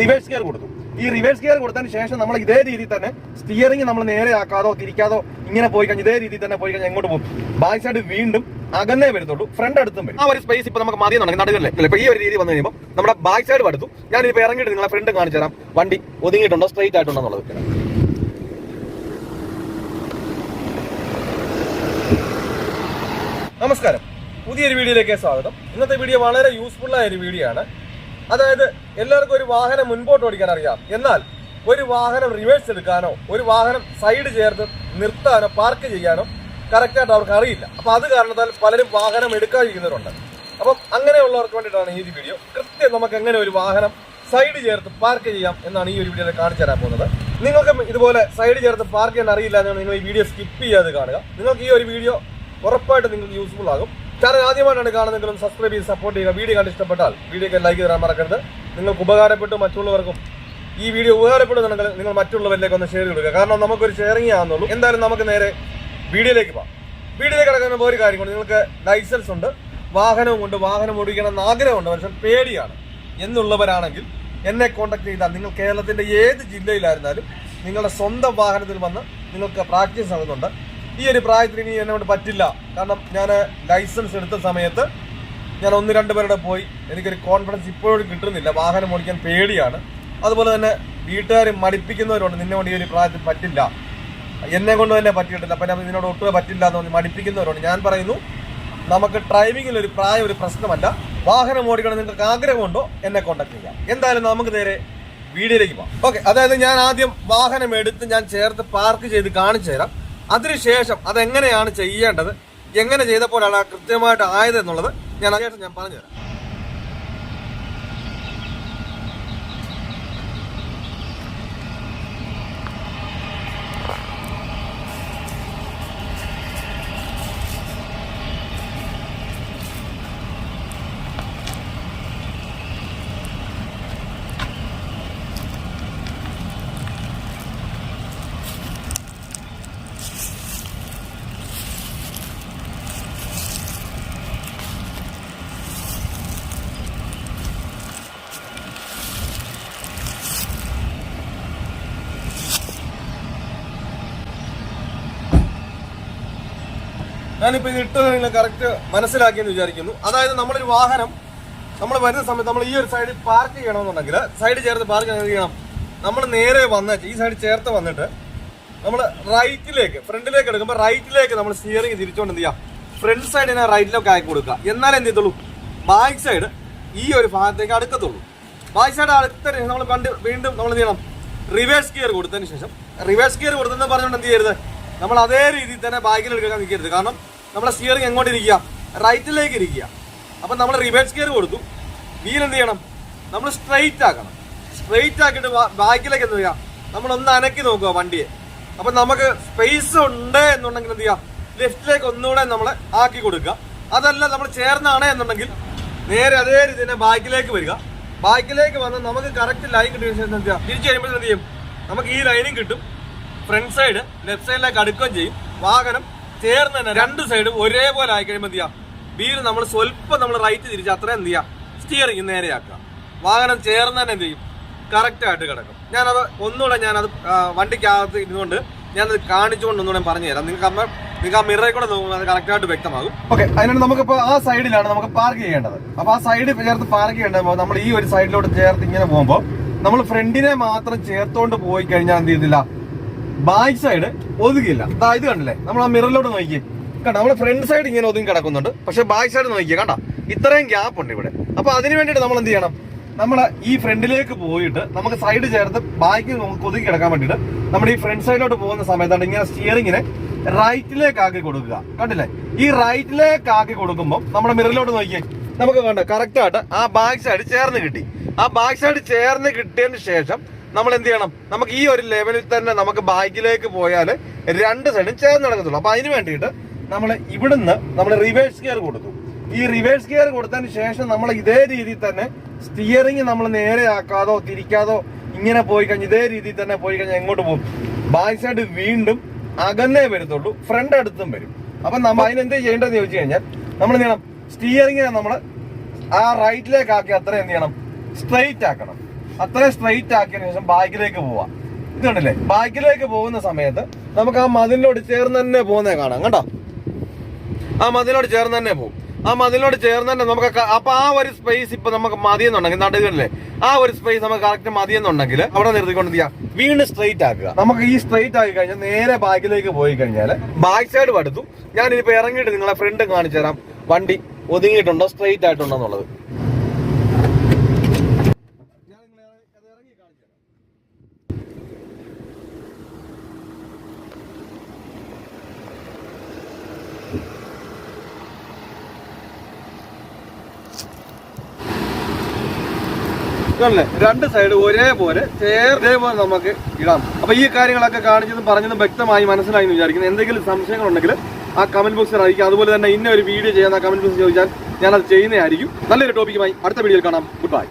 Reverse gear കൊടുത്തു. ഈ reverse gear കൊടുത്തതിന് ശേഷം നമ്മൾ ഇതേ രീതിയിൽ തന്നെ സ്റ്റിയറിംഗ് നമ്മൾ നേരെ ആക്കാതോ തിരിക്കാതോ ഇങ്ങനെ പോയി കഴിഞ്ഞാൽ ഇതേ രീതിയിൽ തന്നെ പോയി കഴിഞ്ഞാൽ എങ്ങോട്ട് പോകും? ബാക്ക് സൈഡ് വീണ്ടും അകന്നേ വരുന്നുള്ളൂ ഫ്രണ്ട് അടുത്തും വരും. ആ ഒരു സ്പേസ് ഇപ്പൊ നമുക്ക് മതി എന്നുണ്ടെങ്കിൽ നടുവല്ലേ ഇപ്പൊ ഈ ഒരു രീതി വന്നു കഴിയുമ്പോൾ നമ്മുടെ ബാക്ക് സൈഡ് എടുത്തു ഞാൻ ഇപ്പൊ ഇറങ്ങിയിട്ട് നിങ്ങളെ ഫ്രണ്ട് കാണിച്ചു തരാം. വണ്ടി ഒതുങ്ങിയിട്ടുണ്ടോ? സ്ട്രൈറ്റ് ആയിട്ടുണ്ടോ എന്നുള്ളത് നമസ്കാരം. പുതിയൊരു വീഡിയോയിലേക്ക് സ്വാഗതം. ഇന്നത്തെ വീഡിയോ വളരെ യൂസ്ഫുൾ ആയ ഒരു വീഡിയോ ആണ്. അതായത് എല്ലാവർക്കും ഒരു വാഹനം മുൻപോട്ട് ഓടിക്കാൻ അറിയാം. എന്നാൽ ഒരു വാഹനം റിവേഴ്സ് എടുക്കാനോ ഒരു വാഹനം സൈഡ് ചേർത്ത് നിർത്താനോ പാർക്ക് ചെയ്യാനോ കറക്റ്റായിട്ട് അവർക്ക് അറിയില്ല. അപ്പൊ അത് കാരണത്താൽ പലരും വാഹനം എടുക്കാതിരിക്കുന്നവരുണ്ട്. അപ്പം അങ്ങനെയുള്ളവർക്ക് വേണ്ടിയിട്ടാണ് ഈ ഒരു വീഡിയോ കൃത്യം നമുക്ക് എങ്ങനെ ഒരു വാഹനം സൈഡ് ചേർത്ത് പാർക്ക് ചെയ്യാം എന്നാണ് ഈ ഒരു വീഡിയോയിൽ കാണിച്ചു തരാൻ പോകുന്നത്. നിങ്ങൾക്ക് ഇതുപോലെ സൈഡ് ചേർത്ത് പാർക്ക് ചെയ്യാൻ അറിയില്ല എന്നാണ് നിങ്ങൾ ഈ വീഡിയോ സ്കിപ്പ് ചെയ്യാതെ കാണുക. നിങ്ങൾക്ക് ഈ ഒരു വീഡിയോ ഉറപ്പായിട്ട് നിങ്ങൾക്ക് യൂസ്ഫുൾ ആകും. ചാനൽ ആദ്യമായിട്ടാണ് കാണുന്നതെങ്കിലും സബ്സ്ക്രൈബ് ചെയ്ത് സപ്പോർട്ട് ചെയ്യുക. വീഡിയോ കണ്ട് ഇഷ്ടപ്പെട്ടാൽ വീഡിയോക്ക് ലൈക്ക് തരാൻ മറക്കരുത്. നിങ്ങൾക്ക് ഉപകാരപ്പെട്ടു മറ്റുള്ളവർക്കും ഈ വീഡിയോ ഉപകാരപ്പെടുന്നുണ്ടെങ്കിൽ നിങ്ങൾ മറ്റുള്ളവരിലേക്ക് ഒന്ന് ഷെയർ കൊടുക്കുക. കാരണം നമുക്കൊരു ഷെയറിംഗ് ആണെന്നുള്ളൂ എന്തായാലും നമുക്ക് നേരെ വീഡിയോയിലേക്ക് പോകാം. വീഡിയോയിലേക്ക് കിടക്കുന്ന ഒരു കാര്യം കൊണ്ട് നിങ്ങൾക്ക് ലൈസൻസ് ഉണ്ട് വാഹനവും ഉണ്ട് വാഹനം ഓടിക്കണം എന്ന് ആഗ്രഹമുണ്ട്. പക്ഷെ പേടിയാണ്. എന്നുള്ളവരാണെങ്കിൽ എന്നെ കോൺടാക്ട് ചെയ്താൽ നിങ്ങൾ കേരളത്തിന്റെ ഏത് ജില്ലയിലായിരുന്നാലും നിങ്ങളുടെ സ്വന്തം വാഹനത്തിൽ വന്ന് നിങ്ങൾക്ക് പ്രാക്ടീസ് നടക്കുന്നുണ്ട് ഈ ഒരു പ്രായത്തിൽ ഇനി എന്നെ കൊണ്ട് പറ്റില്ല. കാരണം ഞാൻ ലൈസൻസ് എടുത്ത സമയത്ത് ഞാൻ ഒന്ന് രണ്ട് പേരുടെ പോയി. എനിക്കൊരു കോൺഫിഡൻസ് ഇപ്പോഴും കിട്ടുന്നില്ല. വാഹനം ഓടിക്കാൻ പേടിയാണ്. അതുപോലെ തന്നെ വീട്ടുകാർ മടിപ്പിക്കുന്നവരുണ്ട്. നിന്നെ കൊണ്ട് ഈ ഒരു പ്രായത്തിൽ പറ്റില്ല. എന്നെ കൊണ്ട് തന്നെ പറ്റിയിട്ടില്ല. അപ്പം ഞാൻ ഇതിനോട് ഒട്ടുമേ പറ്റില്ല എന്ന് പറഞ്ഞ് മടിപ്പിക്കുന്നവരുണ്ട്. ഞാൻ പറയുന്നു നമുക്ക് ഡ്രൈവിങ്ങിൽ ഒരു പ്രായം ഒരു പ്രശ്നമല്ല. വാഹനം ഓടിക്കണം നിങ്ങൾക്ക് ആഗ്രഹമുണ്ടോ? എന്നെ കോൺടാക്ട് ചെയ്യാം. എന്തായാലും നമുക്ക് നേരെ വീഡിയോയിലേക്ക് പോകാം. ഓക്കെ അതായത് ഞാൻ ആദ്യം വാഹനം എടുത്ത് ഞാൻ ചേർത്ത് പാർക്ക് ചെയ്ത് കാണിച്ചു തരാം അതിനുശേഷം അതെങ്ങനെയാണ് ചെയ്യേണ്ടത്? എങ്ങനെ ചെയ്തപ്പോഴാണ് കൃത്യമായിട്ട് ആയത് എന്നുള്ളത് ഞാൻ അതിനുശേഷം ഞാൻ പറഞ്ഞു ഞാനിപ്പോൾ ഇത് ഇട്ടത് നിങ്ങൾ കറക്റ്റ് മനസ്സിലാക്കിയെന്ന് വിചാരിക്കുന്നു. അതായത് നമ്മളൊരു വാഹനം നമ്മൾ വരുന്ന സമയത്ത് നമ്മൾ ഈ ഒരു സൈഡിൽ പാർക്ക് ചെയ്യണമെന്നുണ്ടെങ്കിൽ സൈഡ് ചേർത്ത് പാർക്ക് ചെയ്യണം. നമ്മൾ നേരെ വന്നിട്ട് ഈ സൈഡ് ചേർത്ത് വന്നിട്ട് നമ്മൾ റൈറ്റിലേക്ക് ഫ്രണ്ടിലേക്ക് എടുക്കുമ്പോൾ റൈറ്റിലേക്ക് നമ്മൾ സ്റ്റിയറിംഗ് തിരിച്ചുകൊണ്ട് എന്ത് ചെയ്യാം? ഫ്രണ്ട് സൈഡിനെ റൈറ്റിലേക്ക് ആക്കി കൊടുക്കുക. എന്നാൽ എന്ത് ചെയ്തുള്ളൂ ബാക്ക് സൈഡ് ഈ ഒരു ഭാഗത്തേക്ക് അടുക്കത്തുള്ളൂ. ബാക്ക് സൈഡ് അടുത്തതിന് നമ്മൾ കണ്ട് വീണ്ടും നമ്മൾ എന്ത് ചെയ്യണം? റിവേഴ്സ് ഗിയർ കൊടുത്തതിന് ശേഷം റിവേഴ്സ് ഗിയർ കൊടുത്തെന്ന് പറഞ്ഞുകൊണ്ട് എന്ത് ചെയ്യരുത്? നമ്മൾ അതേ രീതിയിൽ തന്നെ ബാക്കിൽ എടുക്കാൻ നിൽക്കരുത്. കാരണം നമ്മുടെ സ്റ്റിയറിംഗ് എങ്ങോട്ട് ഇരിക്കുക റൈറ്റിലേക്ക് ഇരിക്കുക. അപ്പം നമ്മൾ റിവേഴ്സ് ഗിയർ കൊടുത്തു. വീൽ എന്ത് ചെയ്യണം? നമ്മൾ സ്ട്രെയിറ്റ് ആക്കണം. സ്ട്രെയിറ്റ് ആക്കിയിട്ട് ബാക്കിലേക്ക് എന്ത് ചെയ്യുക നമ്മൾ ഒന്ന് അനക്കി നോക്കുക വണ്ടിയെ. അപ്പം നമുക്ക് സ്പേസ് ഉണ്ട് എന്നുണ്ടെങ്കിൽ എന്ത് ചെയ്യുക ലെഫ്റ്റിലേക്ക് ഒന്നുകൂടെ നമ്മൾ ആക്കി കൊടുക്കുക. അതല്ല നമ്മൾ ചേർന്നാണ് എന്നുണ്ടെങ്കിൽ നേരെ അതേ രീതി തന്നെ ബാക്കിലേക്ക് വരിക. ബാക്കിലേക്ക് വന്ന് നമുക്ക് കറക്റ്റ് ലൈൻ കിട്ടിയ ശേഷം എന്ത് ചെയ്യുക തിരിച്ചു കഴിയുമ്പോൾ എന്ത് ചെയ്യും? നമുക്ക് ഈ ലൈനും കിട്ടും. ഫ്രണ്ട് സൈഡ് ലെഫ്റ്റ് സൈഡിലേക്ക് അടുക്കുകയും ചെയ്യും. വാഹനം ചേർന്ന് തന്നെ രണ്ട് സൈഡും ഒരേപോലെ ആയി കഴിയുമ്പോൾ എന്ത് ചെയ്യാം? വീൽ നമ്മൾ സ്വല്പം നമ്മൾ റൈറ്റ് തിരിച്ച് അത്രയും എന്ത് ചെയ്യാം? സ്റ്റിയറിംഗ് നേരെയാക്കുക. വാഹനം ചേർന്ന് തന്നെ എന്ത് ചെയ്യും? കറക്റ്റായിട്ട് കിടക്കും. ഞാനത് ഒന്നുകൂടെ ഞാനത് വണ്ടിക്കകത്ത് ഇരുന്നുകൊണ്ട് ഞാനത് കാണിച്ചുകൊണ്ട് ഒന്നുകൂടെ പറഞ്ഞു തരാം. നിങ്ങൾക്ക് അമ്മ നിങ്ങൾക്ക് ആ മിററിൽ കൂടെ നോക്കുമ്പോൾ അത് കറക്റ്റായിട്ട് വ്യക്തമാകും. ഓക്കെ അതിനാണ് നമുക്കിപ്പോൾ ആ സൈഡിലാണ് നമുക്ക് പാർക്ക് ചെയ്യേണ്ടത്. അപ്പോൾ ആ സൈഡ് ചേർത്ത് പാർക്ക് ചെയ്യേണ്ടത് നമ്മൾ ഈ ഒരു സൈഡിലോട്ട് ചേർത്ത് ഇങ്ങനെ പോകുമ്പോൾ നമ്മൾ ഫ്രണ്ടിനെ മാത്രം ചേർത്തോണ്ട് പോയി കഴിഞ്ഞാൽ എന്ത് ചെയ്യുന്നില്ല ബാക്ക് സൈഡ് ഒതുക്കില്ല ദാ ഇത് കണ്ടില്ലേ? നമ്മൾ ആ മിററിലോട്ട് നോക്കി കണ്ട? നമ്മൾ ഫ്രണ്ട് സൈഡ് ഇങ്ങനെ ഒതുങ്ങി കിടക്കുന്നുണ്ട്. പക്ഷെ ബാക്ക് സൈഡ് നോക്കിയേ. കണ്ട? ഇത്രയും ഗ്യാപ്പ് ഉണ്ട് ഇവിടെ. അപ്പൊ അതിന് വേണ്ടിയിട്ട് നമ്മൾ എന്ത് ചെയ്യണം? നമ്മൾ ഈ ഫ്രണ്ടിലേക്ക് പോയിട്ട് നമുക്ക് സൈഡ് ചേർത്ത് ബാക്ക് നമുക്ക് ഒതുക്കി കിടക്കാൻ വേണ്ടിയിട്ട് നമ്മുടെ ഈ ഫ്രണ്ട് സൈഡിലോട്ട് പോകുന്ന സമയത്താണ് ഇങ്ങനെ സ്റ്റിയറിങ്ങിനെ റൈറ്റിലേക്ക് ആക്കി കൊടുക്കുക. കണ്ടില്ലേ? ഈ റൈറ്റിലേക്ക് ആക്കി കൊടുക്കുമ്പോൾ നമ്മുടെ മിററിലോട്ട് നോക്കിയേ. നമുക്ക് കണ്ട? കറക്റ്റ് ആയിട്ട് ആ ബാക്ക് സൈഡ് ചേർന്ന് കിട്ടി. ആ ബാക്ക് സൈഡ് ചേർന്ന് കിട്ടിയതിന് ശേഷം നമ്മൾ എന്ത് ചെയ്യണം? നമുക്ക് ഈ ഒരു ലെവലിൽ തന്നെ നമുക്ക് ബാക്കിലേക്ക് പോയാൽ രണ്ട് സൈഡും ചേർന്ന് നടക്കത്തുള്ളൂ. അപ്പൊ അതിന് വേണ്ടിയിട്ട് നമ്മൾ ഇവിടുന്ന് നമ്മൾ റിവേഴ്സ് ഗിയർ കൊടുത്തു. ഈ റിവേഴ്സ് ഗിയർ കൊടുത്തതിന് ശേഷം നമ്മൾ ഇതേ രീതിയിൽ തന്നെ സ്റ്റിയറിംഗ് നമ്മൾ നേരെയാക്കാതോ തിരിക്കാതോ ഇങ്ങനെ പോയി കഴിഞ്ഞ് ഇതേ രീതിയിൽ തന്നെ പോയി കഴിഞ്ഞാൽ എങ്ങോട്ട് പോകും? ബാക്ക് സൈഡ് വീണ്ടും അകന്നേ വരത്തുള്ളൂ ഫ്രണ്ട് അടുത്തും വരും. അപ്പൊ നമ്മൾ അതിനെന്ത് ചെയ്യേണ്ടതെന്ന് ചോദിച്ചു കഴിഞ്ഞാൽ നമ്മൾ എന്ത് ചെയ്യണം? സ്റ്റിയറിങ്ങിനെ നമ്മൾ ആ റൈറ്റിലേക്കാക്കി അത്ര എന്ത് ചെയ്യണം? സ്ട്രെയിറ്റ് ആക്കണം. അത്രയും സ്ട്രെയിറ്റ് ആക്കിയതിനു ശേഷം ബാക്കിലേക്ക് പോവാം. ഇതുണ്ടല്ലേ ബാക്കിലേക്ക് പോകുന്ന സമയത്ത് നമുക്ക് ആ മതിലിനോട് ചേർന്ന് തന്നെ പോകുന്നേ കാണാം. കേട്ടോ ആ മതിലിനോട് ചേർന്ന് തന്നെ പോകും. ആ മതിലിനോട് ചേർന്ന് തന്നെ നമുക്ക് അപ്പൊ ആ ഒരു സ്പേസ് ഇപ്പൊ നമുക്ക് മതിയെന്നുണ്ടെങ്കിൽ നടുകളിലെ ആ ഒരു സ്പേസ് നമുക്ക് കറക്റ്റ് മതിയെന്നുണ്ടെങ്കിൽ അവിടെ നിർത്തിക്കൊണ്ട് ചെയ്യാം? വീണ്ടും സ്ട്രെയിറ്റ് ആക്കുക. നമുക്ക് ഈ സ്ട്രെയിറ്റ് ആക്കി കഴിഞ്ഞാൽ നേരെ ബാക്കിലേക്ക് പോയി കഴിഞ്ഞാൽ ബാക്ക് സൈഡ് പടുത്തു ഞാനിപ്പോ ഇറങ്ങിയിട്ട് നിങ്ങളെ ഫ്രണ്ട് കാണിച്ചു തരാം. വണ്ടി ഒതുങ്ങിയിട്ടുണ്ടോ? സ്ട്രെയിറ്റ് ആയിട്ടുണ്ടോ എന്നുള്ളത്. ഇതല്ലേ രണ്ട് സൈഡ് ഒരേപോലെ ചേർന്നേപോലെ നമുക്ക് ഇടാം. അപ്പൊ ഈ കാര്യങ്ങളൊക്കെ കാണിച്ചതും പറഞ്ഞതും വ്യക്തമായി മനസ്സിലായി എന്ന് വിചാരിക്കുന്നു. എന്തെങ്കിലും സംശയങ്ങളുണ്ടെങ്കിൽ ആ കമന്റ് ബോക്സിൽ അറിയിക്കുക അതുപോലെ തന്നെ ഇന്ന ഒരു വീഡിയോ ചെയ്യാൻ ആ കമന്റ് ബോക്സ് ചോദിച്ചാൽ ഞാൻ അത് ചെയ്യുന്നതായിരിക്കും. നല്ലൊരു ടോപ്പിക്കുമായി അടുത്ത വീഡിയോയിൽ കാണാം. Good bye